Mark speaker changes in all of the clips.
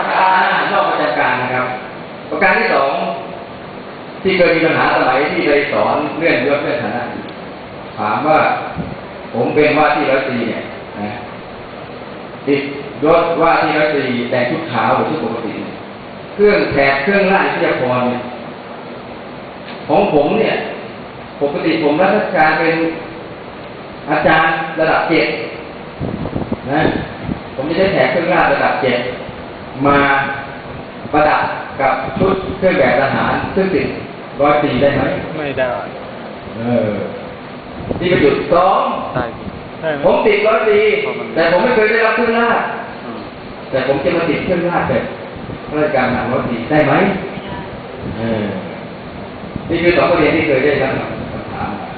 Speaker 1: ำการ
Speaker 2: นอกประจการนะครับ ประการที่สองที่เคยมีปัญหาสมัยที่ไปสอนเลื่อนยศเลื่อนฐานะถามว่า ผมเป็นว่าที่ร้อยตรีเนี่ยนะติดยศว่าที่ร้อยตรีแต่งชุดขาวหรือชุดปกติเครื่องแถบเครื่องราชวิทยาภรเนี่ยของผมเนี่ยปกติผมรับราชการเป็นอาจารย์ระดับเจ็ดนะผมจะได้แถบเครื่องราชระดับเจ็ด มาประดับกับชุดเครื่องแบบทหารซึ่งติดร้อยปีได้ไหม
Speaker 1: ไม่ได้
Speaker 2: เออที่ประจุดสอง
Speaker 1: ได้ใช่ไหม
Speaker 2: ผมติดร้อยปี
Speaker 1: เพราะมัน
Speaker 2: แต่ผมไม่เคยได้รับเครื่องราช
Speaker 1: อืม
Speaker 2: แต่ผมจะมาติดเครื่องราชแบบข้าราชการหนังร้อยปีได้ไหมเออนี่คือสองประเด็นที่เคยได้รับคำถามมา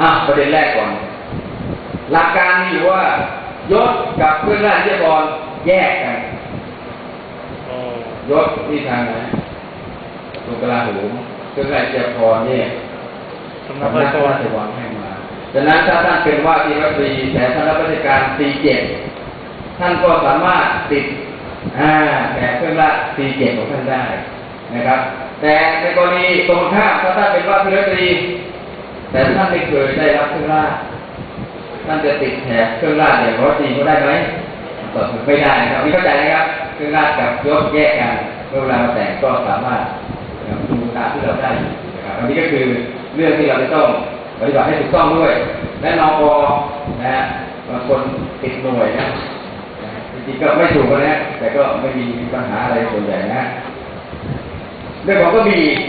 Speaker 2: อะประเด็นแรกก่อน หลักการมีอยู่ว่ายศกับเครื่องราชวิทยาภรณ์แยกกัน
Speaker 1: อ๋อ ย
Speaker 2: ศที่ทางไหนตรงกลาโหมเครื่องราชวิทยาภรณ์เนี่ย
Speaker 1: สำนัก
Speaker 2: สำ
Speaker 1: รา
Speaker 2: นัก
Speaker 1: ช
Speaker 2: พระ
Speaker 1: วั
Speaker 2: ราชวังให้มาฉะนั้นถ้าท่านเป็นว่าที่รัฐตรีแต่ท่านรับราชการปีเจ็ดท่านก็สามารถติดอ่าแต่เครื่องราชปีเจ็ดของท่านได้นะครับ แต่ในกรณีตรงข้ามถ้าท่านเป็นว่าที่รัฐตรีแต่ท่านไม่เคยได้รับเครื่องราชท่านจะติดแถบเครื่องราชอย่างร้อยตรีก็ได้ไหมตอบไม่ได้นะครับนี่เข้าใจนะครับเคืองราชกับยศแยกกันเมื่อเวลาแต่งก็สามารถดูตามที่เราได้นะครับอันนี้ก็คือเรื่องที่เราจะต้องปฏิบัติให้ถูกต้องด้วย และนอกนะฮะบางคนติดหน่วยนะนะจริงๆก็ไม่ถูกนะแต่ก็ไม่มีปัญหาอะไรส่วนใหญ่นะเรื่องของก็มี